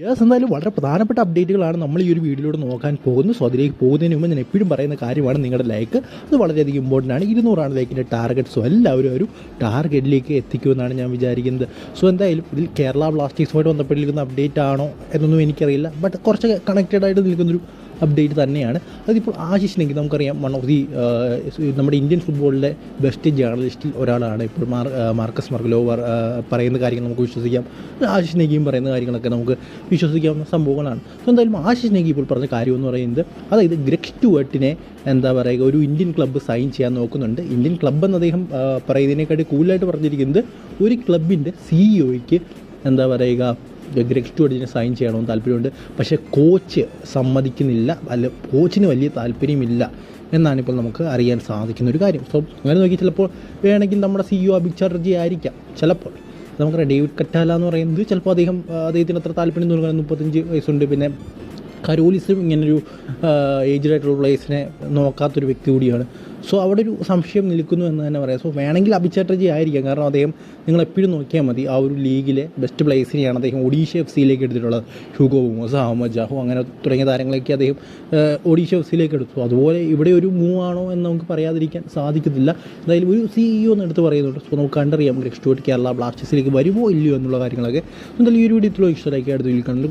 Yes എന്തായാലും വളരെ പ്രധാനപ്പെട്ട അപ്ഡേറ്റുകളാണ് നമ്മൾ ഈ ഒരു വീഡിയോയിലൂടെ നോക്കാൻ പോകുന്നത്. സോ അതിലേക്ക് പോകുന്നതിന് മുമ്പ് ഞാൻ എപ്പോഴും പറയുന്ന കാര്യമാണ് നിങ്ങളുടെ ലൈക്ക് അത് വളരെയധികം ഇമ്പോർട്ടന്റ് ആണ്. ഇരുന്നൂറാണ് ലൈക്കിന്റെ ടാർഗറ്റ് സോ എല്ലാവരും ഒരു ടാർഗറ്റിലേക്ക് എത്തിക്കുമെന്നാണ് ഞാൻ വിചാരിക്കുന്നത്. സോ എന്തായാലും ഇതിൽ കേരള ബ്ലാസ്റ്റേഴ്സുമായിട്ട് ബന്ധപ്പെട്ടിരിക്കുന്ന അപ്ഡേറ്റ് ആണോ എന്നൊന്നും എനിക്കറിയില്ല. ബട്ട് കുറച്ച് കണക്റ്റഡ് ആയിട്ട് നിൽക്കുന്നൊരു അപ്ഡേറ്റ് തന്നെയാണ്. അതിപ്പോൾ ആശിഷിനെങ്കിൽ നമുക്കറിയാം വൺ ഓഫ് ദി നമ്മുടെ ഇന്ത്യൻ ഫുട്ബോളിലെ ബെസ്റ്റ് ജേർണലിസ്റ്റിൽ ഒരാളാണ് ഇപ്പോൾ മാർ മാർക്കസ് മർഗലോ പറയുന്ന കാര്യങ്ങൾ നമുക്ക് വിശ്വസിക്കാം. ആശിഷ് നെഗിയും പറയുന്ന കാര്യങ്ങളൊക്കെ നമുക്ക് വിശ്വസിക്കാവുന്ന സംഭവങ്ങളാണ്. സോ എന്തായാലും ആശിഷ് നെഗി ഇപ്പോൾ പറഞ്ഞ കാര്യം എന്ന് പറയുന്നത് അതായത് ഗ്രക്സ് ടു വേട്ടിനെ എന്താ പറയുക ഒരു ഇന്ത്യൻ ക്ലബ്ബ് സൈൻ ചെയ്യാൻ നോക്കുന്നുണ്ട്. ഇന്ത്യൻ ക്ലബ്ബ് എന്ന് അദ്ദേഹം പറയുന്നതിനെക്കാട്ടി കൂടുതലായിട്ട് പറഞ്ഞിരിക്കുന്നത് ഒരു ക്ലബിന്റെ സിഇഒയ്ക്ക് എന്താ പറയുക ഗ്രെഗ് സ്റ്റുവർട്ടിനെ സൈൻ ചെയ്യണമെന്ന് താല്പര്യമുണ്ട്. പക്ഷേ കോച്ച് സമ്മതിക്കുന്നില്ല. അല്ല കോച്ചിന് വലിയ താല്പര്യമില്ല എന്നാണ് ഇപ്പോൾ നമുക്ക് അറിയാൻ സാധിക്കുന്ന ഒരു കാര്യം. സോ അങ്ങനെ നോക്കി ചിലപ്പോൾ വേണമെങ്കിൽ നമ്മുടെ സി സിഇഒ അഭിക് ചാറ്റർജി ആയിരിക്കാം ചിലപ്പോൾ. നമുക്കറിയാം ഡേവിഡ് കറ്റാല എന്ന് പറയുന്നത് ചിലപ്പോൾ അദ്ദേഹം അദ്ദേഹത്തിന് അത്ര താല്പര്യം തോന്നുന്നത് മുപ്പത്തഞ്ച് വയസ്സുണ്ട്. പിന്നെ കരോലിസും ഇങ്ങനൊരു ഏജ്ഡ് ആയിട്ടുള്ള പ്ലേസിനെ നോക്കാത്തൊരു വ്യക്തി കൂടിയാണ്. സോ അവിടെ ഒരു സംശയം നിൽക്കുന്നു എന്ന് തന്നെ പറയാം. സോ വേണമെങ്കിൽ അഭിചാട്ടർജി ആയിരിക്കാം. കാരണം അദ്ദേഹം നിങ്ങൾ എപ്പോഴും നോക്കിയാൽ മതി ആ ഒരു ലീഗിലെ ബെസ്റ്റ് പ്ലേസിനെയാണ് അദ്ദേഹം ഒഡീഷ എഫ് സിയിലേക്ക് എടുത്തിട്ടുള്ളത്. ഹ്യൂഗോ ബുമോസ് അഹമ്മദ് ജാഹു അങ്ങനെ തുടങ്ങിയ താരങ്ങളൊക്കെ അദ്ദേഹം ഒഡീഷ എഫ് സിയിലേക്ക് എടുത്തു. അതുപോലെ ഇവിടെ ഒരു മൂവ് ആണോ എന്ന് നമുക്ക് പറയാതിരിക്കാൻ സാധിക്കത്തില്ല. എന്തായാലും ഒരു സിഇഒ എന്ന് എടുത്ത് പറയുന്നുണ്ട്. സോ നമുക്ക് കണ്ടറിയാം നെക്സ്റ്റ് കേരള ബ്ലാസ്റ്റേഴ്സിലേക്ക് വരുമോ ഇല്ലയോ എന്നുള്ള കാര്യങ്ങളൊക്കെ. എന്തായാലും ഈ ഒരു വീഡിയോ ഇഷ്ടമാക്കി അടുത്ത് കണ്ടു